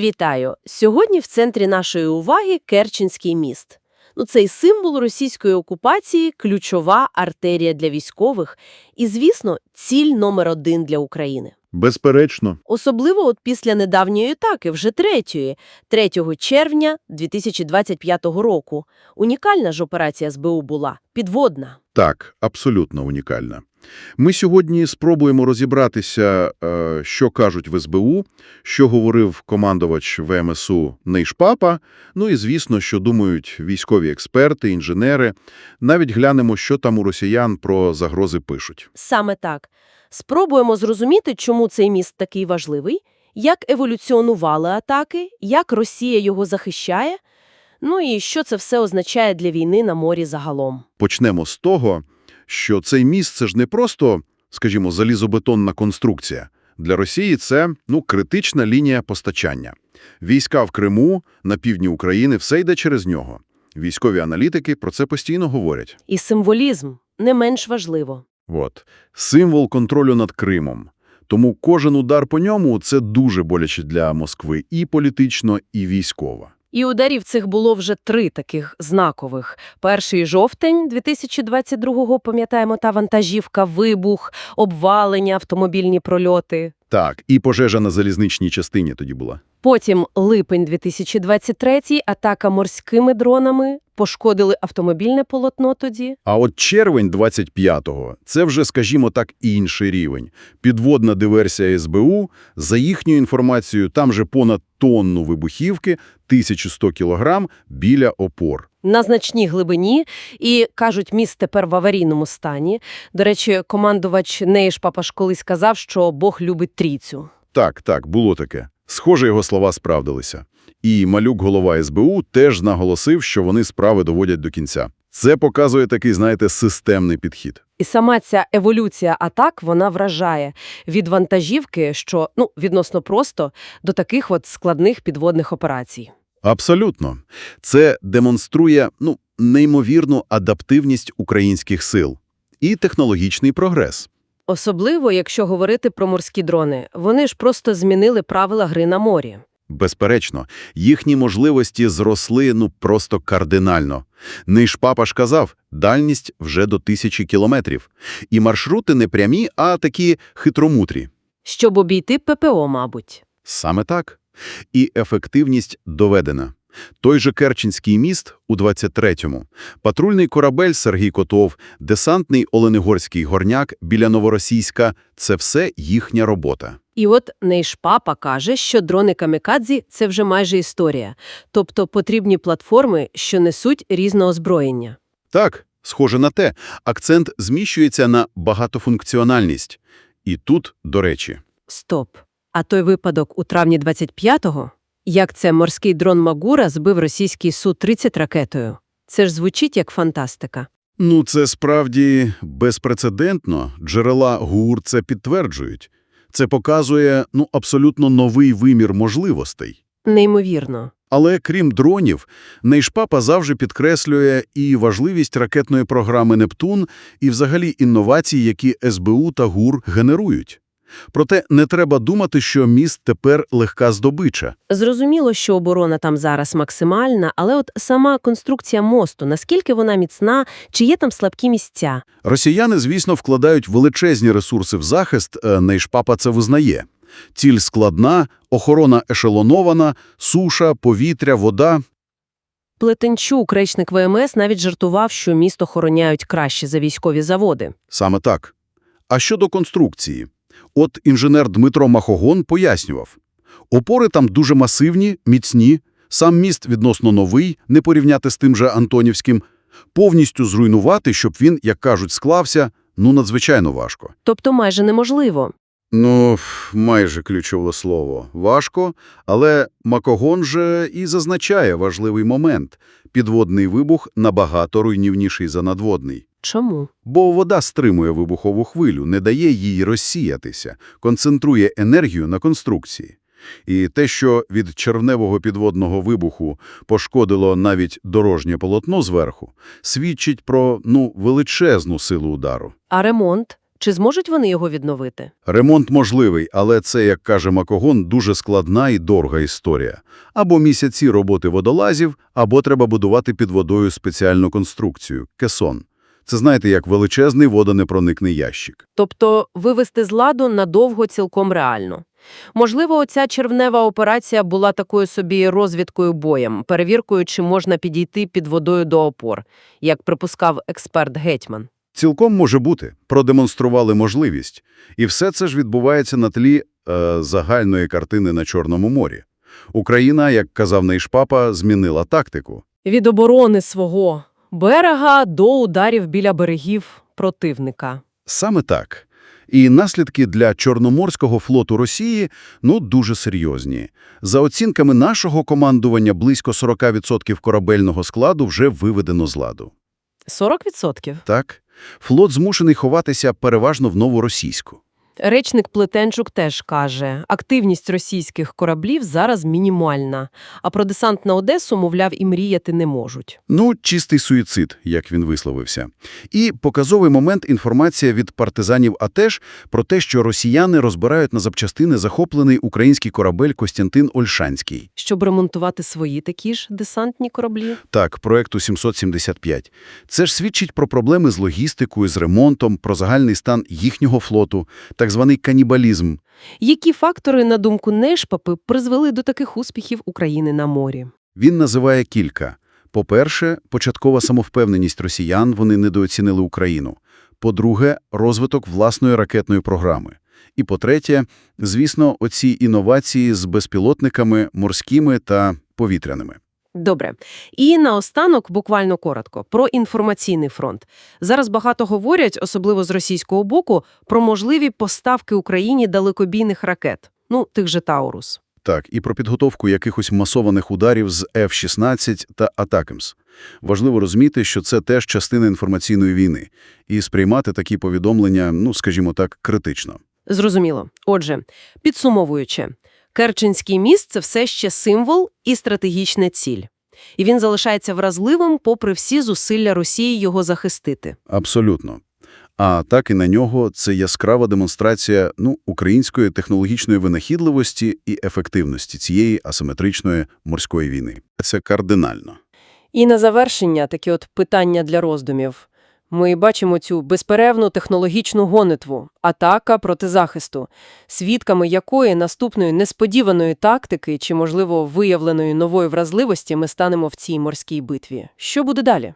Вітаю! Сьогодні в центрі нашої уваги Керченський міст. Ну, цей символ російської окупації – ключова артерія для військових і, звісно, ціль номер один для України. Безперечно. Особливо от після недавньої атаки, вже третьої, 3 червня 2025 року. Унікальна ж операція СБУ була – підводна. Так, абсолютно унікальна. Ми сьогодні спробуємо розібратися, е, що кажуть в СБУ, що говорив командувач ВМСУ Нейшпапа, ну і, звісно, що думають військові експерти, інженери. Навіть глянемо, що там у росіян про загрози пишуть. Саме так. Спробуємо зрозуміти, чому цей міст такий важливий, як еволюціонували атаки, як Росія його захищає, ну і що це все означає для війни на морі загалом. Почнемо з того, що цей міст – це ж не просто, скажімо, залізобетонна конструкція. Для Росії це, ну, критична лінія постачання. Війська в Криму, на півдні України – все йде через нього. Військові аналітики про це постійно говорять. І символізм не менш важливо. От. Символ контролю над Кримом. Тому кожен удар по ньому – це дуже боляче для Москви і політично, і військово. І ударів цих було вже три таких знакових. Перший – жовтень 2022-го, пам'ятаємо, та вантажівка, вибух, обвалення, автомобільні прольоти. Так, і пожежа на залізничній частині тоді була. Потім липень 2023 атака морськими дронами, пошкодили автомобільне полотно тоді. А от червень 25-го – це вже, скажімо так, інший рівень. Підводна диверсія СБУ. За їхньою інформацією, там же понад тонну вибухівки, 1100 кілограм, біля опор. На значній глибині, і, кажуть, міст тепер в аварійному стані. До речі, командувач Нейш Папаш колись сказав, що Бог любить трійцю. Так, так, було таке. Схоже, його слова справдилися. І малюк голова СБУ теж наголосив, що вони справи доводять до кінця. Це показує такий, знаєте, системний підхід. І сама ця еволюція атак, вона вражає. Від вантажівки, що, ну, відносно просто, до таких от складних підводних операцій. Абсолютно. Це демонструє, ну, неймовірну адаптивність українських сил і технологічний прогрес. Особливо, якщо говорити про морські дрони. Вони ж просто змінили правила гри на морі. Безперечно, їхні можливості зросли, ну, просто кардинально. Ниж папа ж казав, дальність вже до тисячі кілометрів. І маршрути не прямі, а такі хитромутрі. Щоб обійти ППО, мабуть. Саме так. І ефективність доведена. Той же Керченський міст у 23-му, патрульний корабель Сергій Котов, десантний Оленегорський горняк біля Новоросійська – це все їхня робота. І от Нейшпапа каже, що дрони камікадзі – це вже майже історія. Тобто потрібні платформи, що несуть різне озброєння. Так, схоже на те, акцент зміщується на багатофункціональність. І тут, до речі, Стоп. А той випадок у травні 25-го? Як це морський дрон Магура збив російський Су-30 ракетою? Це ж звучить як фантастика. ну це справді безпрецедентно, джерела ГУР це підтверджують. Це показує, ну, абсолютно новий вимір можливостей. Неймовірно. Але крім дронів, Нейшпапа завжди підкреслює і важливість ракетної програми «Нептун» і взагалі інновацій, які СБУ та ГУР генерують. Проте не треба думати, що міст тепер легка здобича. Зрозуміло, що оборона там зараз максимальна, але от сама конструкція мосту, наскільки вона міцна, чи є там слабкі місця? Росіяни, звісно, вкладають величезні ресурси в захист, е, Нейшпапа це визнає. Ціль складна, охорона ешелонована, суша, повітря, вода. Плетенчук, речник ВМС, навіть жартував, що місто охороняють краще за військові заводи. Саме так. А щодо конструкції? От інженер Дмитро Махогон пояснював. Опори там дуже масивні, міцні, сам міст відносно новий, не порівняти з тим же Антонівським. Повністю зруйнувати, щоб він, як кажуть, склався, ну, надзвичайно важко. Тобто майже неможливо. Ну, майже ключове слово. Важко, але Макогон же і зазначає важливий момент. Підводний вибух набагато руйнівніший за надводний. Чому? Бо вода стримує вибухову хвилю, не дає їй розсіятися, концентрує енергію на конструкції. І те, що від червневого підводного вибуху пошкодило навіть дорожнє полотно зверху, свідчить про, ну, величезну силу удару. А ремонт? Чи зможуть вони його відновити? Ремонт можливий, але це, як каже Макогон, дуже складна і дорога історія. Або місяці роботи водолазів, або треба будувати під водою спеціальну конструкцію – кесон. Це, знаєте, як величезний водонепроникний ящик. Тобто вивести з ладу надовго цілком реально. Можливо, оця червнева операція була такою собі розвідкою боєм, перевіркою, чи можна підійти під водою до опор, як припускав експерт Гетьман. Цілком може бути. Продемонстрували можливість. І все це ж відбувається на тлі е, загальної картини на Чорному морі. Україна, як казав Нейшпапа, змінила тактику. Від оборони свого берега до ударів біля берегів противника. Саме так. І наслідки для Чорноморського флоту Росії, ну, дуже серйозні. За оцінками нашого командування, близько 40% корабельного складу вже виведено з ладу. 40%? Так? Флот змушений ховатися переважно в новоросійську. Речник Плетенчук теж каже, активність російських кораблів зараз мінімальна, а про десант на Одесу, мовляв, і мріяти не можуть. Ну, чистий суїцид, як він висловився. І показовий момент інформація від партизанів АТЕШ про те, що росіяни розбирають на запчастини захоплений український корабель Костянтин Ольшанський. Щоб ремонтувати свої такі ж десантні кораблі. Так, проекту 775. Це ж свідчить про проблеми з логістикою, з ремонтом, про загальний стан їхнього флоту, так званий канібалізм. Які фактори, на думку Нешпапи, призвели до таких успіхів України на морі? Він називає кілька. По-перше, початкова самовпевненість росіян, вони недооцінили Україну. По-друге, розвиток власної ракетної програми. І по-третє, звісно, оці інновації з безпілотниками, морськими та повітряними. Добре. І наостанок, буквально коротко, про інформаційний фронт. Зараз багато говорять, особливо з російського боку, про можливі поставки Україні далекобійних ракет. Ну, тих же «Таурус». Так, і про підготовку якихось масованих ударів з F-16 та «Атакамс». Важливо розуміти, що це теж частина інформаційної війни, і сприймати такі повідомлення, ну, скажімо так, критично. Зрозуміло. Отже, підсумовуючи, Керченський міст – це все ще символ і стратегічна ціль. І він залишається вразливим попри всі зусилля Росії його захистити. Абсолютно. А атаки на нього – це яскрава демонстрація ну, української технологічної винахідливості і ефективності цієї асиметричної морської війни. Це кардинально. І на завершення такі от питання для роздумів. Ми бачимо цю безперервну технологічну гонитву, атака проти захисту, свідками якої наступної несподіваної тактики чи, можливо, виявленої нової вразливості ми станемо в цій морській битві. Що буде далі?